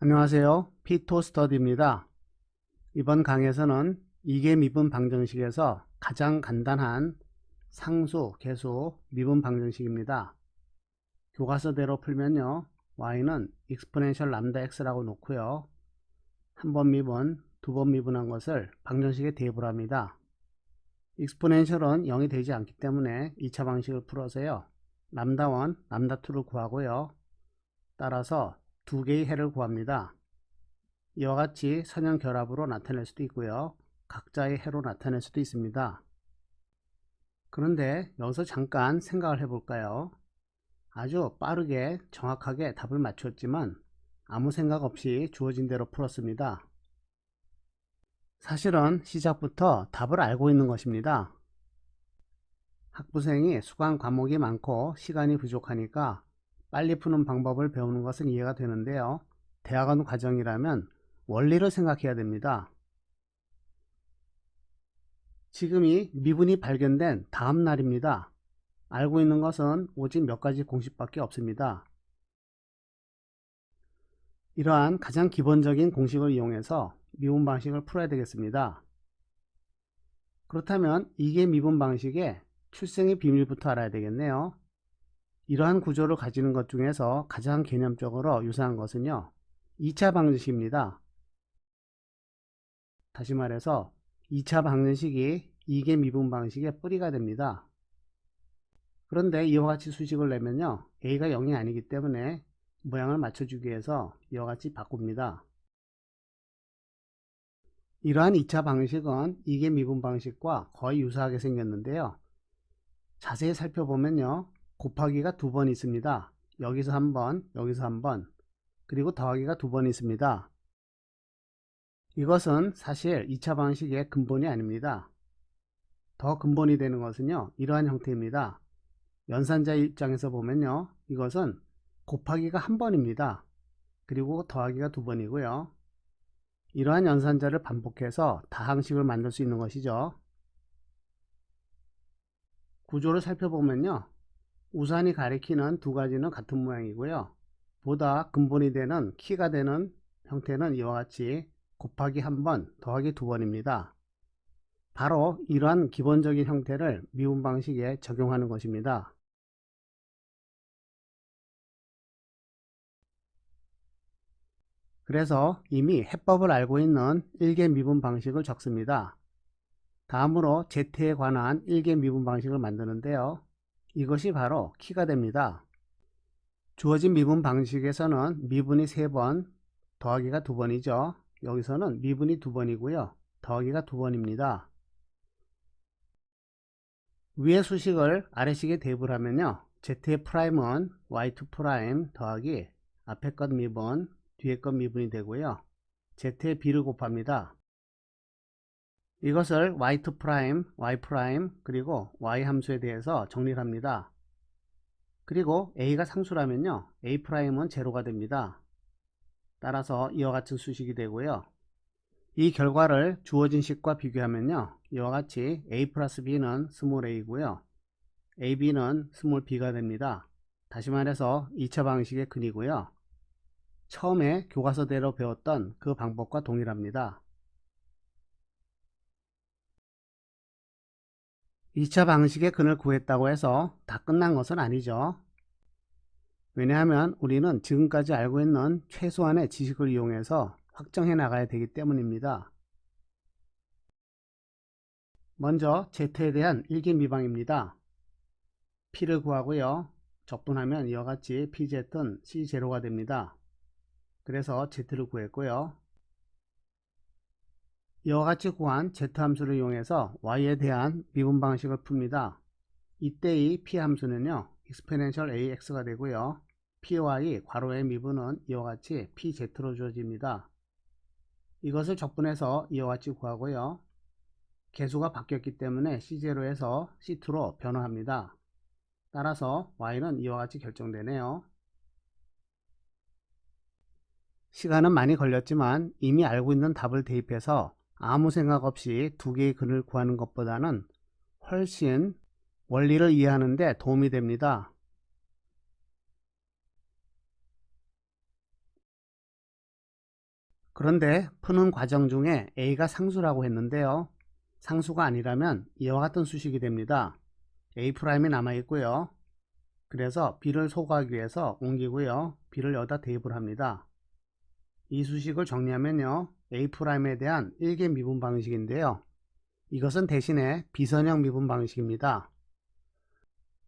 안녕하세요. 피토스터디입니다. 이번 강에서는 이계 미분 방정식에서 가장 간단한 상수, 계수, 미분 방정식입니다. 교과서대로 풀면요. y는 exponential lambda x라고 놓고요. 한 번 미분, 두 번 미분한 것을 방정식에 대입을 합니다. exponential은 0이 되지 않기 때문에 2차 방식을 풀어서요. 람다1, 람다2를 구하고요. 따라서 두 개의 해를 구합니다. 이와 같이 선형 결합으로 나타낼 수도 있고요. 각자의 해로 나타낼 수도 있습니다. 그런데 여기서 잠깐 생각을 해볼까요? 아주 빠르게 정확하게 답을 맞췄지만 아무 생각 없이 주어진 대로 풀었습니다. 사실은 시작부터 답을 알고 있는 것입니다. 학부생이 수강 과목이 많고 시간이 부족하니까 빨리 푸는 방법을 배우는 것은 이해가 되는데요. 대학원 과정이라면 원리를 생각해야 됩니다. 지금이 미분이 발견된 다음 날입니다. 알고 있는 것은 오직 몇 가지 공식밖에 없습니다. 이러한 가장 기본적인 공식을 이용해서 미분 방식을 풀어야 되겠습니다. 그렇다면 이게 미분 방식의 출생의 비밀부터 알아야 되겠네요. 이러한 구조를 가지는 것 중에서 가장 개념적으로 유사한 것은요. 2차 방정식입니다. 다시 말해서 2차 방정식이 이계 미분 방식의 뿌리가 됩니다. 그런데 이와 같이 수식을 내면요. a가 0이 아니기 때문에 모양을 맞춰주기 위해서 이와 같이 바꿉니다. 이러한 2차 방식은 이계 미분 방식과 거의 유사하게 생겼는데요. 자세히 살펴보면요. 곱하기가 두 번 있습니다. 여기서 한 번, 여기서 한 번, 그리고 더하기가 두 번 있습니다. 이것은 사실 2차 방식의 근본이 아닙니다. 더 근본이 되는 것은요. 이러한 형태입니다. 연산자 입장에서 보면요. 이것은 곱하기가 한 번입니다. 그리고 더하기가 두 번이고요. 이러한 연산자를 반복해서 다항식을 만들 수 있는 것이죠. 구조를 살펴보면요. 우산이 가리키는 두 가지는 같은 모양이고요. 보다 근본이 되는 키가 되는 형태는 이와 같이 곱하기 한 번, 더하기 두 번입니다. 바로 이러한 기본적인 형태를 미분 방식에 적용하는 것입니다. 그래서 이미 해법을 알고 있는 1개 미분 방식을 적습니다. 다음으로 Z에 관한 1개 미분 방식을 만드는데요. 이것이 바로 키가 됩니다. 주어진 미분 방식에서는 미분이 3번, 더하기가 2번이죠. 여기서는 미분이 2번이고요. 더하기가 2번입니다. 위의 수식을 아래식에 대입을 하면요. Z의 프라임은 Y2 프라임 더하기 앞에 것 미분, 뒤에 것 미분이 되고요. Z의 B를 곱합니다. 이것을 y2 프라임, y 프라임, 그리고 y 함수에 대해서 정리를 합니다. 그리고 a가 상수라면요. a 프라임은 제로가 됩니다. 따라서 이와 같은 수식이 되고요. 이 결과를 주어진 식과 비교하면요. 이와 같이 a 플러스 b는 스몰 a고요. ab는 스몰 b가 됩니다. 다시 말해서 2차 방식의 근이고요. 처음에 교과서대로 배웠던 그 방법과 동일합니다. 2차 방식의 근을 구했다고 해서 다 끝난 것은 아니죠. 왜냐하면 우리는 지금까지 알고 있는 최소한의 지식을 이용해서 확정해 나가야 되기 때문입니다. 먼저 Z에 대한 일기 미방입니다. P를 구하고요. 적분하면 이와 같이 PZ는 C0가 됩니다. 그래서 Z를 구했고요. 이와 같이 구한 z-함수를 이용해서 y에 대한 미분 방식을 풉니다. 이때의 p 함수는요. exponential ax가 되고요. py 괄호의 미분은 이와 같이 pz로 주어집니다. 이것을 적분해서 이와 같이 구하고요. 개수가 바뀌었기 때문에 c0에서 c2로 변화합니다. 따라서 y는 이와 같이 결정되네요. 시간은 많이 걸렸지만 이미 알고 있는 답을 대입해서 아무 생각 없이 두 개의 근을 구하는 것보다는 훨씬 원리를 이해하는 데 도움이 됩니다. 그런데 푸는 과정 중에 a가 상수라고 했는데요. 상수가 아니라면 이와 같은 수식이 됩니다. a'이 남아 있고요. 그래서 b를 소거하기 위해서 옮기고요. b를 여기다 대입을 합니다. 이 수식을 정리하면요. A'에 대한 1개 미분 방식인데요. 이것은 대신에 비선형 미분 방식입니다.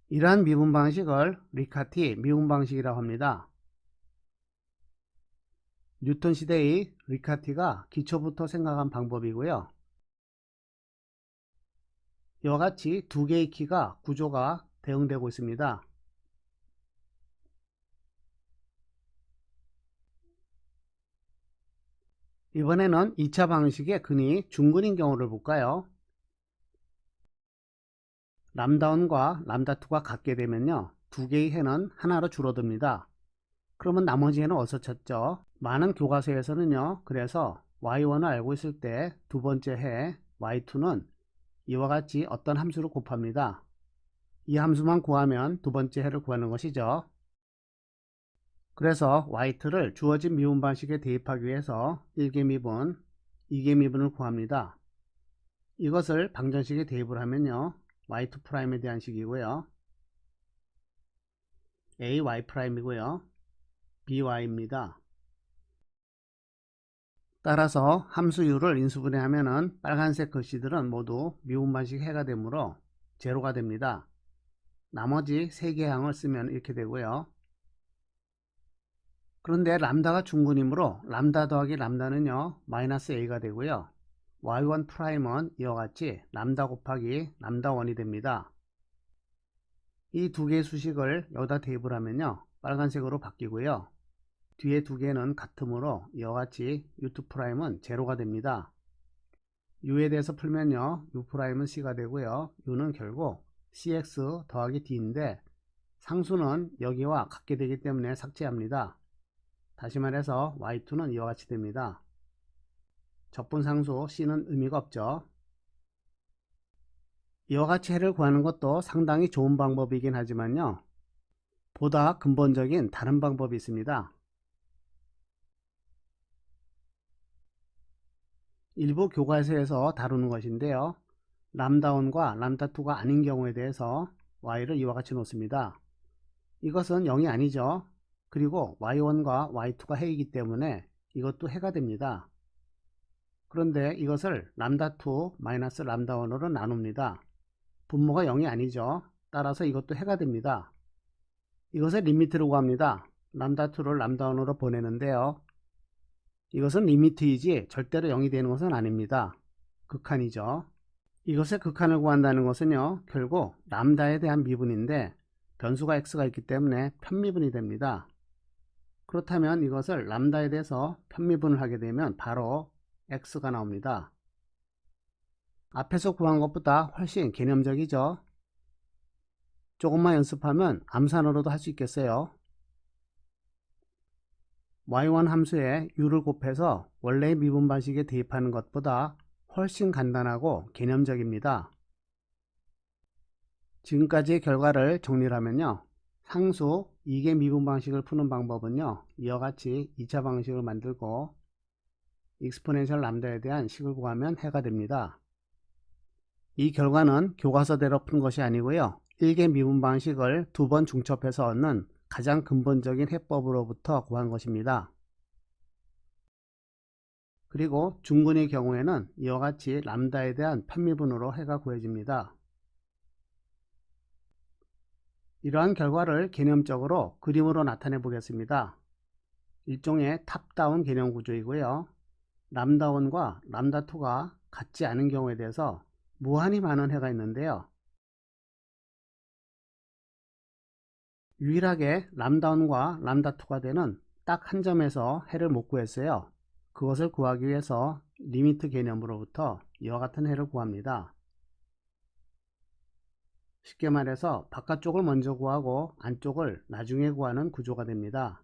이러한 미분 방식을 리카티 미분 방식이라고 합니다. 뉴턴 시대의 리카티가 기초부터 생각한 방법이고요. 이와 같이 두 개의 키가 구조가 대응되고 있습니다. 이번에는 2차 방식의 근이 중근인 경우를 볼까요? 람다1과 람다2가 같게 되면요. 두 개의 해는 하나로 줄어듭니다. 그러면 나머지 해는 어디서 찾죠? 많은 교과서에서는요. 그래서 y1을 알고 있을 때 두 번째 해 y2는 이와 같이 어떤 함수를 곱합니다. 이 함수만 구하면 두 번째 해를 구하는 것이죠. 그래서 y2를 주어진 미분 방식에 대입하기 위해서 1개 미분, 2개 미분을 구합니다. 이것을 방정식에 대입을 하면요. y2'에 대한 식이고요. ay'이고요. by입니다. 따라서 함수율을 인수분해하면은 빨간색 글씨들은 모두 미분 방식 해가 되므로 제로가 됩니다. 나머지 3개 항을 쓰면 이렇게 되고요. 그런데 람다가 중근이므로 람다 더하기 람다는요 마이너스 a가 되고요. y1 프라임은 이와 같이 람다 곱하기 람다 1이 됩니다. 이 두 개의 수식을 여기다 대입을 하면요 빨간색으로 바뀌고요. 뒤에 두 개는 같으므로 이와 같이 u2 프라임은 제로가 됩니다. u에 대해서 풀면요 u 프라임은 c가 되고요. u는 결국 cx 더하기 d인데 상수는 여기와 같게 되기 때문에 삭제합니다 다시 말해서 y2는 이와 같이 됩니다. 적분상수 c는 의미가 없죠. 이와 같이 해를 구하는 것도 상당히 좋은 방법이긴 하지만요. 보다 근본적인 다른 방법이 있습니다. 일부 교과서에서 다루는 것인데요. 람다1과 람다2가 아닌 경우에 대해서 y를 이와 같이 놓습니다. 이것은 0이 아니죠. 그리고 y1과 y2가 해이기 때문에 이것도 해가 됩니다. 그런데 이것을 람다2 마이너스 람다1으로 나눕니다. 분모가 0이 아니죠. 따라서 이것도 해가 됩니다. 이것을 리미트로 구합니다. 람다2를 람다1으로 보내는데요. 이것은 리미트이지 절대로 0이 되는 것은 아닙니다. 극한이죠. 이것의 극한을 구한다는 것은요. 결국 람다에 대한 미분인데 변수가 x가 있기 때문에 편미분이 됩니다. 그렇다면 이것을 람다에 대해서 편미분을 하게 되면 바로 x가 나옵니다. 앞에서 구한 것보다 훨씬 개념적이죠. 조금만 연습하면 암산으로도 할 수 있겠어요. y1 함수에 u를 곱해서 원래의 미분 방식에 대입하는 것보다 훨씬 간단하고 개념적입니다. 지금까지의 결과를 정리를 하면요. 상수 2개 미분 방식을 푸는 방법은요. 이와 같이 2차 방식을 만들고 익스포넨셜 람다에 대한 식을 구하면 해가 됩니다. 이 결과는 교과서대로 푼 것이 아니고요. 1개 미분 방식을 두 번 중첩해서 얻는 가장 근본적인 해법으로부터 구한 것입니다. 그리고 중근의 경우에는 이와 같이 람다에 대한 편미분으로 해가 구해집니다. 이러한 결과를 개념적으로 그림으로 나타내 보겠습니다. 일종의 탑다운 개념 구조이고요. 람다1과 람다2가 같지 않은 경우에 대해서 무한히 많은 해가 있는데요. 유일하게 람다1과 람다2가 되는 딱 한 점에서 해를 못 구했어요. 그것을 구하기 위해서 리미트 개념으로부터 이와 같은 해를 구합니다. 쉽게 말해서 바깥쪽을 먼저 구하고 안쪽을 나중에 구하는 구조가 됩니다.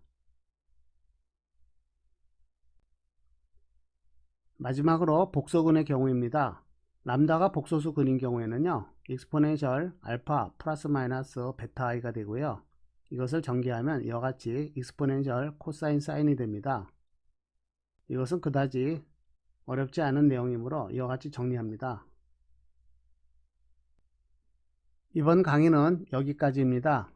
마지막으로 복소근의 경우입니다. 람다가 복소수근인 경우에는요. 익스포네셜 알파 플러스 마이너스 베타 i가 되고요. 이것을 전개하면 이와 같이 익스포네셜 코사인 사인이 됩니다. 이것은 그다지 어렵지 않은 내용이므로 이와 같이 정리합니다. 이번 강의는 여기까지입니다.